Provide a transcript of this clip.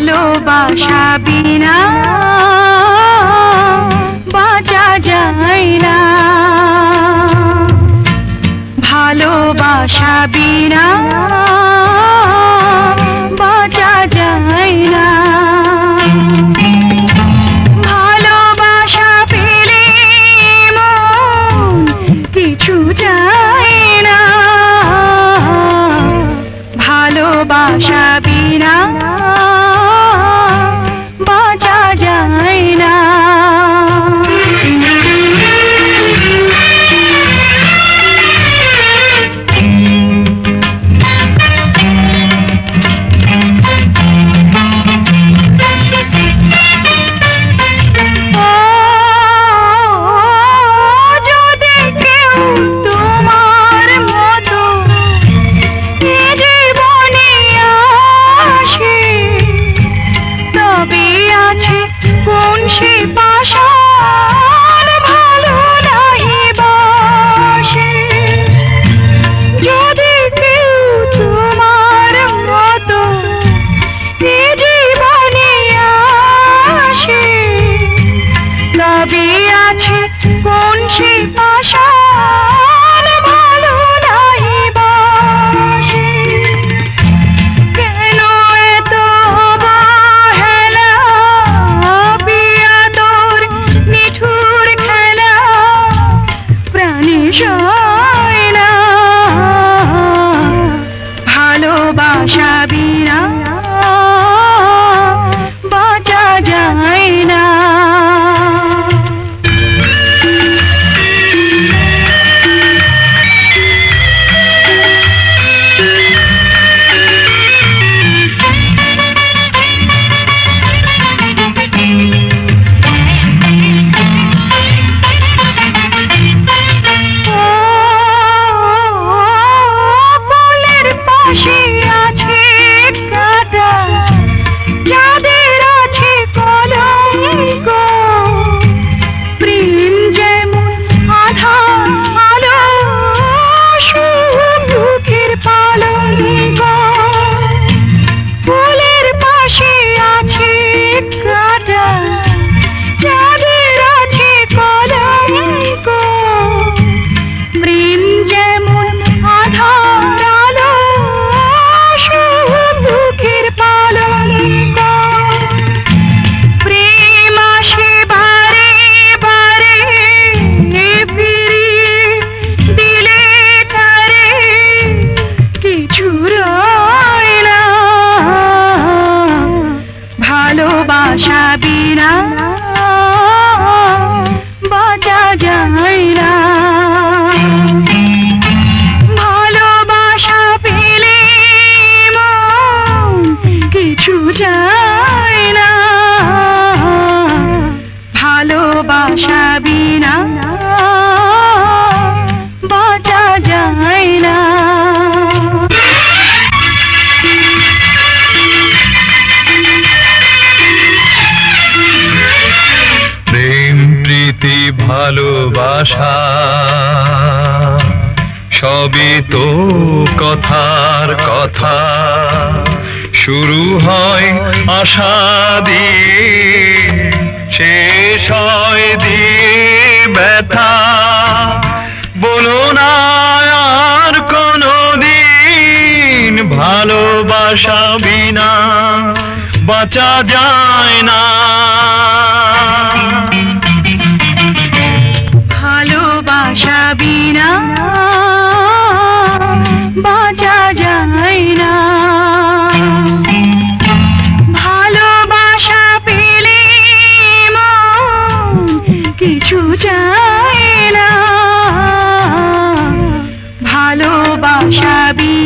ভালোবাসা বিনা বাঁচা যায় না। ভালোবাসা বিনা আছে কোন সেই পাশা ভালোবাসা বিনা বাজা যায় না। ভালোবাসা পেলে কিছু না। ভালোবাসা প্রীতি ভালোবাসা, সবই তো কথার কথা। শুরু হয় আশা দিয়ে, শেষ হয় দিয়ে ব্যথা। বলো না আর কোনো দিন ভালোবাসা বিনা, বাঁচা যায় না। शादी